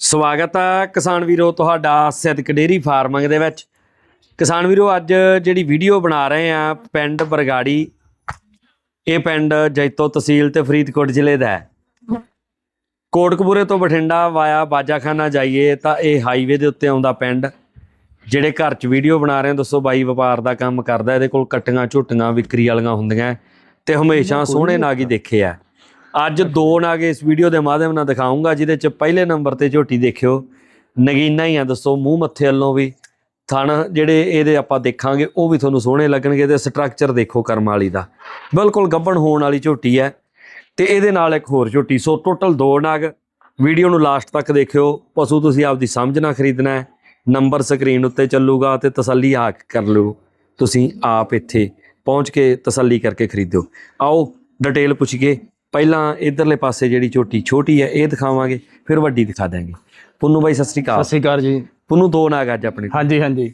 ਸਵਾਗਤ ਹੈ ਕਿਸਾਨ ਵੀਰੋ ਤੁਹਾਡਾ ਸਿੱਧਕ ਡੇਰੀ ਫਾਰਮਿੰਗ ਦੇ ਵਿੱਚ। ਕਿਸਾਨ ਵੀਰੋ ਅੱਜ ਜਿਹੜੀ ਵੀਡੀਓ ਬਣਾ ਰਹੇ ਆ ਪਿੰਡ ਬਰਗਾੜੀ ਇਹ ਪਿੰਡ ਜੈਤੋ ਤਹਿਸੀਲ ਤੇ ਫਰੀਦਕੋਟ ਜ਼ਿਲ੍ਹੇ ਦਾ ਹੈ। ਕੋਟਕਪੂਰੇ ਤੋਂ ਬਠਿੰਡਾ ਵਾਇਆ ਬਾਜਾਖਾਨਾ ਜਾਈਏ ਤਾਂ ਇਹ ਹਾਈਵੇ ਦੇ ਉੱਤੇ ਆਉਂਦਾ ਪਿੰਡ। ਜਿਹੜੇ ਘਰ 'ਚ ਵੀਡੀਓ ਬਣਾ ਰਹੇ ਆ ਦੱਸੋ ਬਾਈ ਵਪਾਰ ਦਾ ਕੰਮ ਕਰਦਾ ਇਹਦੇ ਕੋਲ ਕਟੀਆਂ ਝੁੱਟੀਆਂ ਵਿਕਰੀ ਵਾਲੀਆਂ ਹੁੰਦੀਆਂ ਤੇ ਹਮੇਸ਼ਾ ਸੋਹਣੇ ਨਾਗ ਦੇਖੇ ਆ। ਅੱਜ ਦੋ ਨਾਗ ਇਸ ਵੀਡੀਓ ਦੇ ਮਾਧਿਅਮ ਨਾਲ ਦਿਖਾਉਂਗਾ, ਜਿਹਦੇ 'ਚ ਪਹਿਲੇ ਨੰਬਰ ਤੇ ਝੋਟੀ ਦੇਖਿਓ। ਨਗੀਨਾ ਹੀ ਆ, ਦੱਸੋ, ਮੂੰਹ ਮੱਥੇ ਵੱਲੋਂ ਵੀ। ਥਣ ਜਿਹੜੇ ਇਹਦੇ ਆਪਾਂ ਦੇਖਾਂਗੇ, ਉਹ ਵੀ ਤੁਹਾਨੂੰ ਸੋਹਣੇ ਲੱਗਣਗੇ ਤੇ ਸਟਰਕਚਰ ਦੇਖੋ ਕਰਮ ਵਾਲੀ ਦਾ। ਬਿਲਕੁਲ ਗੱਭਣ ਹੋਣ ਵਾਲੀ ਝੋਟੀ ਹੈ। ਤੇ ਇਹਦੇ ਨਾਲ ਇੱਕ ਹੋਰ ਝੋਟੀ, ਸੋ ਟੋਟਲ ਦੋ ਨਾਗ। ਵੀਡੀਓ ਨੂੰ ਲਾਸਟ ਤੱਕ ਦੇਖਿਓ। ਪਸ਼ੂ ਤੁਸੀਂ ਆਪਦੀ ਸਮਝ ਨਾਲ ਖਰੀਦਣਾ ਹੈ। ਨੰਬਰ ਸਕਰੀਨ ਉੱਤੇ ਚੱਲੂਗਾ ਤੇ ਤਸੱਲੀ ਆ ਕਰ ਲਿਓ। ਤੁਸੀਂ ਆਪ ਇੱਥੇ ਪਹੁੰਚ ਕੇ ਤਸੱਲੀ ਕਰਕੇ ਖਰੀਦਿਓ। ਆਓ, ਡਿਟੇਲ ਪੁੱਛੀਏ। ਪਹਿਲਾਂ ਇਧਰਲੇ ਪਾਸੇ ਜਿਹੜੀ ਝੋਟੀ ਛੋਟੀ ਹੈ ਇਹ ਦਿਖਾਵਾਂਗੇ ਫਿਰ ਵੱਡੀ ਦਿਖਾ ਦਾਂਗੇ ਪੁੰਨੂ ਬਾਈ ਸਤਿ ਸ੍ਰੀ ਅਕਾਲ। ਸਤਿ ਸ਼੍ਰੀ ਅਕਾਲ ਜੀ। ਪੁੰਨੂ ਦੋ ਨਾਗ ਅੱਜ ਆਪਣੇ ਕੋਲ। ਹਾਂਜੀ ਹਾਂਜੀ।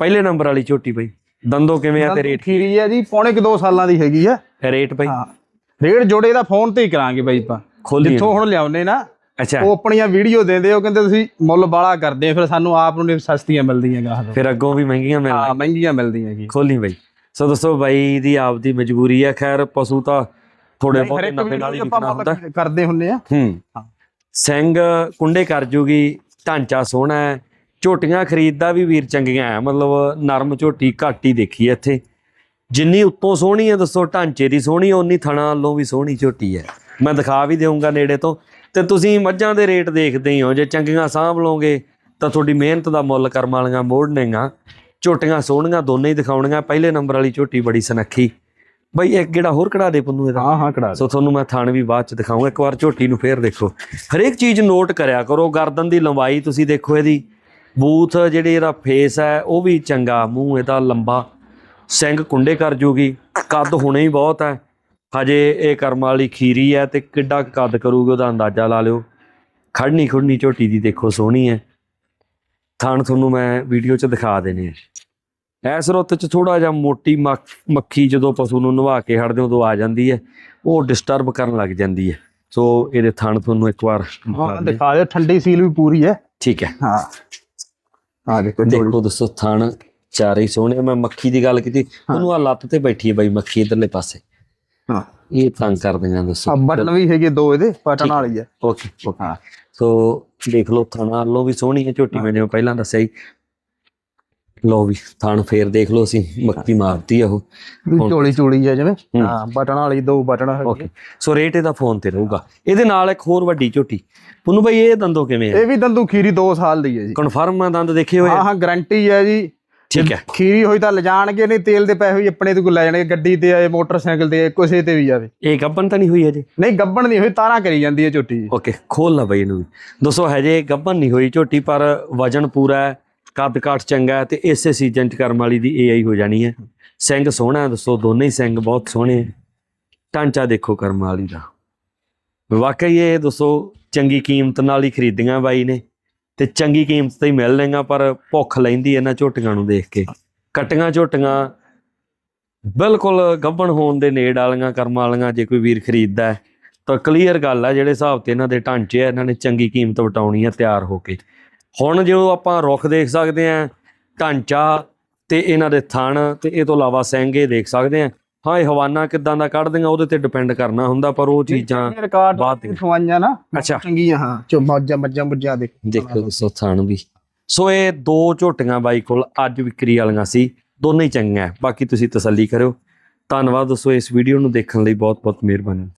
ਪਹਿਲੇ ਨੰਬਰ ਵਾਲੀ ਝੋਟੀ ਬਾਈ। ਦੰਦੋ ਕਿਵੇਂ ਆ ਤੇ ਰੇਟ? ਖੀਰੀ ਹੈ ਜੀ ਪੌਣੇ ਕਿ 2 ਸਾਲਾਂ ਦੀ ਹੈਗੀ ਆ ਰੇਟ ਬਾਈ? ਹਾਂ। ਰੇਟ ਜੋੜੇ ਦਾ ਫੋਨ ਤੇ ਹੀ ਕਰਾਂਗੇ ਬਾਈ ਆਪਾਂ। ਖੋਲੀ ਜਿੱਥੋਂ ਹੁਣ ਲਿਆਉਨੇ ਨਾ ਅੱਛਾ। ਉਹ ਆਪਣੀਆਂ ਵੀਡੀਓ ਦਿੰਦੇ ਉਹ ਕਹਿੰਦੇ ਤੁਸੀਂ ਮੁੱਲ ਬਾਲਾ ਕਰਦੇ ਆ, ਫਿਰ ਸਾਨੂੰ ਆਪ ਨੂੰ ਨੀ ਸਸਤੀਆਂ ਮਿਲਦੀਆਂ ਗਾਹ ਤੋਂ ਫਿਰ ਅੱਗੋਂ ਵੀ ਮਹਿੰਗੀਆਂ ਮਿਲ ਹਾਂ ਮਹਿੰਗੀਆਂ ਮਿਲਦੀਆਂ ਜੀ। ਖੋਲੀ ਬਾਈ। ਸੋ ਦੱਸੋ ਬਾਈ ਦੀ ਆਪਦੀ ਮਜਬੂਰੀ ਹੈ। ਖੈਰ ਪਸ਼ੂ ਤਾਂ ਥੋੜੇ ਬਹੁਤ ਨਫੇ ਨਾਲ ਹੀ ਵਿਕਣਾ ਹੁੰਦਾ। ਕਰਦੇ ਹੁੰਨੇ ਆ। ਹੂੰ। ਸਿੰਘ ਕੁੰਡੇ ਕਰ ਜੂਗੀ ਢਾਂਚਾ ਸੋਹਣਾ ਹੈ ਝੋਟੀਆਂ ਖਰੀਦਦਾ ਵੀ ਵੀਰ ਚੰਗੀਆਂ ਹੈ ਮਤਲਬ ਨਰਮ ਝੋਟੀ ਘੱਟ ਹੀ ਦੇਖੀ ਇੱਥੇ। ਜਿੰਨੀ ਉੱਤੋਂ ਸੋਹਣੀ ਹੈ ਦੱਸੋ ਢਾਂਚੇ ਦੀ ਸੋਹਣੀ ਓਨੀ ਥਣਾ ਵੱਲੋਂ ਵੀ ਸੋਹਣੀ ਝੋਟੀ ਹੈ। ਮੈਂ ਦਿਖਾ ਵੀ ਦੇਵਾਂਗਾ ਨੇੜੇ ਤੋਂ। ਤੇ ਤੁਸੀਂ ਮੱਝਾਂ ਦੇ ਰੇਟ ਦੇਖਦੇ ਹੀ ਹੋ ਜੇ ਚੰਗੀਆਂ ਸਾਂਭ ਲਓਗੇ ਤਾਂ ਤੁਹਾਡੀ ਮਿਹਨਤ ਦਾ ਮੁੱਲ ਕਰਮ ਵਾਲੀਆਂ ਮੋੜਨੇਗਾ। ਝੋਟੀਆਂ ਸੋਹਣੀਆਂ ਦੋਨੇ ਹੀ ਦਿਖਾਉਣੀਆਂ। ਪਹਿਲੇ ਨੰਬਰ ਵਾਲੀ ਝੋਟੀ ਬੜੀ ਸਨੱਖੀ। ਬਈ ਇੱਕ ਜਿਹੜਾ ਹੋਰ ਕਢਾ ਦੇ ਪੁੰਨੂ ਇਹਦਾ। ਹਾਂ ਹਾਂ ਕਢਾ ਸੋ ਤੁਹਾਨੂੰ ਮੈਂ ਥਣ ਵੀ ਬਾਅਦ ਚ ਦਿਖਾਉਂਗਾ ਇੱਕ ਵਾਰ ਝੋਟੀ ਨੂੰ ਫੇਰ ਦੇਖੋ। ਹਰੇਕ ਚੀਜ਼ ਨੋਟ ਕਰਿਆ ਕਰੋ ਗਰਦਨ ਦੀ ਲੰਬਾਈ ਤੁਸੀਂ ਦੇਖੋ ਇਹਦੀ। ਬੂਥ ਜਿਹੜੀ ਇਹਦਾ ਫੇਸ ਹੈ ਉਹ ਵੀ ਚੰਗਾ ਮੂੰਹ ਇਹਦਾ ਲੰਬਾ। ਸਿੰਘ ਕੁੰਡੇ ਕਰ ਜੂਗੀ ਕੱਦ ਹੁਣੇ ਹੀ ਬਹੁਤ ਹੈ। ਹਜੇ ਇਹ ਕਰਮ ਵਾਲੀ ਖੀਰੀ ਹੈ ਤੇ ਕਿੱਡਾ ਕੱਦ ਕਰੂਗੀ ਉਹਦਾ ਅੰਦਾਜ਼ਾ ਲਾ ਲਿਓ। ਖੜਨੀ ਖੁੜਨੀ ਝੋਟੀ ਦੀ ਦੇਖੋ ਸੋਹਣੀ ਹੈ। ਥਣ ਤੁਹਾਨੂੰ ਮੈਂ ਵੀਡੀਓ 'ਚ ਦਿਖਾ ਦੇਣੇ ਆ ਇਸ ਰੁੱਤ 'ਚ ਥੋੜਾ ਜਿਹਾ ਮੋਟੀ ਮੱਖ- ਜਦੋਂ ਪਸ਼ੂ ਨੂੰ ਨਵਾ ਕੇ ਹਟਦੇ ਉਦੋਂ ਆ ਜਾਂਦੀ ਹੈ ਉਹ ਡਿਸਟਰਬ ਕਰਨ ਲੱਗ ਜਾਂਦੀ ਹੈ। ਸੋ ਇਹਦੇ ਥਣ ਤੁਹਾਨੂੰ ਇੱਕ ਵਾਰ ਦਿਖਾ ਦਿਓ ਠੰਡੀ ਸੀਲ ਵੀ ਪੂਰੀ ਹੈ। ਠੀਕ ਹੈ। ਹਾਂ। ਹਾਂ ਦੇਖੋ ਦੋਸਤੋ ਥਣ ਚਾਰੇ ਸੋਹਣੇ ਆ। ਮੈਂ ਮੱਖੀ ਦੀ ਗੱਲ ਕੀਤੀ ਉਹਨੂੰ ਆ ਲੱਤ ਤੇ ਬੈਠੀ ਹੈ ਬਾਈ ਮੱਖੀ ਇਧਰਲੇ ਪਾਸੇ। ਹਾਂ। ਇਹ ਤੰਗ ਕਰਦੀਆਂ ਦੱਸੋ ਆ ਬਟਨ ਵੀ ਹੈਗੇ ਦੋ ਇਹਦੇ ਬਟਨ ਵਾਲੀ ਹੈ। Okay okay. ਹਾਂ। ਸੋ ਦੇਖ ਲਓ ਥਣ ਵੱਲੋਂ ਵੀ ਸੋਹਣੀ ਹੈ ਝੋਟੀ ਮੈਂ ਜਿਵੇਂ ਪਹਿਲਾਂ ਦੱਸਿਆ ਹੀ ਲਓ ਵੀ ਥਣ ਫੇਰ ਦੇਖ ਲਓ ਅਸੀਂ ਮੱਖੀ ਮਾਰਤੀ ਆ ਉਹ। ਚੋਲੀ ਚੋਲੀ ਹੈ ਜਿਵੇਂ? ਹੂੰ। ਬਟਨ ਵਾਲੀ ਦੋ ਬਟਨ ਹੈਗੇ ਓਕੇ ਸੋ ਰੇਟ ਇਹਦਾ ਫੋਨ ਤੇ ਰਹੂਗਾ। ਇਹਦੇ ਨਾਲ ਇੱਕ ਹੋਰ ਵੱਡੀ ਝੋਟੀ। ਪੁੰਨੂ ਬਾਈ ਇਹ ਦੰਦੋ ਕਿਵੇਂ ਆ? ਇਹ ਵੀ ਦੰਦੂ ਖੀਰੀ 2 ਸਾਲ ਦੀ ਹੈ ਜੀ। ਕਨਫਰਮ ਆ ਦੰਦ ਦੇਖੇ ਹੋਏ ਆ? ਹਾਂ ਹਾਂ ਗਾਰੰਟੀ ਹੈ ਜੀ। ਠੀਕ ਹੈ ਖੀਰੀ ਹੋਈ ਤਾਂ ਲਿਜਾਣਗੇ ਨਹੀਂ ਤੇਲ ਦੇ ਪੈਸੇ ਵੀ ਆਪਣੇ ਤੋਂ ਲੈ ਜਾਣਗੇ ਗੱਡੀ ਤੇ ਆਏ ਮੋਟਰਸਾਈਕਲ ਤੇ ਕਿਸੇ ਤੇ ਵੀ ਜਾਵੇ ਇਹ ਗੱਬਨ ਤਾਂ ਨਹੀਂ ਹੋਈ ਅਜੇ ਨਹੀਂ ਗੱਬਣ ਨਹੀਂ ਹੋਈ ਤਾਰਾਂ ਕਰੀ ਜਾਂਦੀ ਹੈ ਝੋਟੀ ਓਕੇ ਖੋਲ ਲਾ ਬਈ ਇਹਨੂੰ ਦੋਸਤੋ ਹਜੇ ਗੱਬਨ ਨਹੀਂ ਹੋਈ ਝੋਟੀ ਪਰ ਵਜਨ ਪੂਰਾ ਹੈ। ਕੱਦ ਕਾਠ ਚੰਗਾ ਹੈ ਤੇ ਇਸੇ ਸੀਜ਼ਨ ਚ ਕਰਮ ਵਾਲੀ ਦੀ ਏਆਈ ਹੋ ਜਾਣੀ ਹੈ। ਸਿੰਘ ਸੋਹਣਾ ਦੱਸੋ ਦੋਨੇ ਹੀ ਸਿੰਘ ਬਹੁਤ ਸੋਹਣੇ ਹੈ। ਢਾਂਚਾ ਦੇਖੋ ਕਰਮ ਵਾਲੀ ਦਾ। ਵਾਕਈ ਇਹ ਦੱਸੋ ਚੰਗੀ ਕੀਮਤ ਨਾਲ ਹੀ ਖਰੀਦੀਆਂ ਬਾਈ ਨੇ ਤੇ ਚੰਗੀ ਕੀਮਤ ਤੇ ਹੀ ਮਿਲ ਮਿਲਣਗੀਆਂ ਪਰ ਭੁੱਖ ਲੈਂਦੀ ਇਹਨਾਂ ਝੋਟੀਆਂ ਨੂੰ ਦੇਖ ਕੇ। ਕਟੀਆਂ ਝੋਟੀਆਂ ਬਿਲਕੁਲ ਗੱਭਣ ਹੋਣ ਦੇ ਨੇੜ ਵਾਲੀਆਂ, ਕਰਮ ਵਾਲੀਆਂ, ਜੇ ਕੋਈ ਵੀਰ ਖਰੀਦਦਾ ਤਾਂ ਕਲੀਅਰ ਗੱਲ ਆ, ਜਿਹੜੇ ਹਿਸਾਬ ਤੇ ਇਹਨਾਂ ਦੇ ਢਾਂਚੇ ਆ, ਇਹਨਾਂ ਨੇ ਚੰਗੀ ਕੀਮਤ ਵਟਾਉਣੀ ਆ ਤਿਆਰ ਹੋ ਕੇ। ਹੁਣ ਜੋ ਆਪਾਂ ਰੁੱਖ ਦੇਖ ਸਕਦੇ ਆ ਢਾਂਚਾ ਤੇ ਇਹਨਾਂ ਦੇ ਥਣ ਤੇ ਇਹ ਤੋਂ ਇਲਾਵਾ ਸਿੰਗੇ ਦੇਖ ਸਕਦੇ ਆ ਹਾਂ ਇਹ ਹਵਾਨਾ ਕਿੱਦਾਂ ਦਾ ਕੱਢਦੀਆਂ ਉਹਦੇ ਤੇ ਡਿਪੈਂਡ ਕਰਨਾ ਹੁੰਦਾ ਪਰ ਉਹ ਚੀਜ਼ਾਂ ਦੀਆਂ। ਖਵਾਈਆਂ ਨਾ ਅੱਛਾ। ਚੰਗੀਆਂ ਹਾਂ ਚੋ ਮੱਝਾਂ ਮੱਝਾਂ ਮੁੱਝਾਂ ਦੇ। ਦੇਖੋ ਦੋਸਤੋ ਥਣ ਵੀ। ਸੋ ਇਹ ਦੋ ਝੋਟੀਆਂ ਬਾਈ ਕੋਲ ਅੱਜ ਵਿਕਰੀ ਵਾਲੀਆਂ ਸੀ ਦੋਨੇ ਹੀ ਚੰਗੀਆਂ ਬਾਕੀ ਤੁਸੀਂ ਤਸੱਲੀ ਕਰਿਓ। ਧੰਨਵਾਦ ਦੋਸਤੋ ਇਸ ਵੀਡੀਓ ਨੂੰ ਦੇਖਣ ਲਈ ਬਹੁਤ ਬਹੁਤ ਮਿਹਰਬਾਨੀ।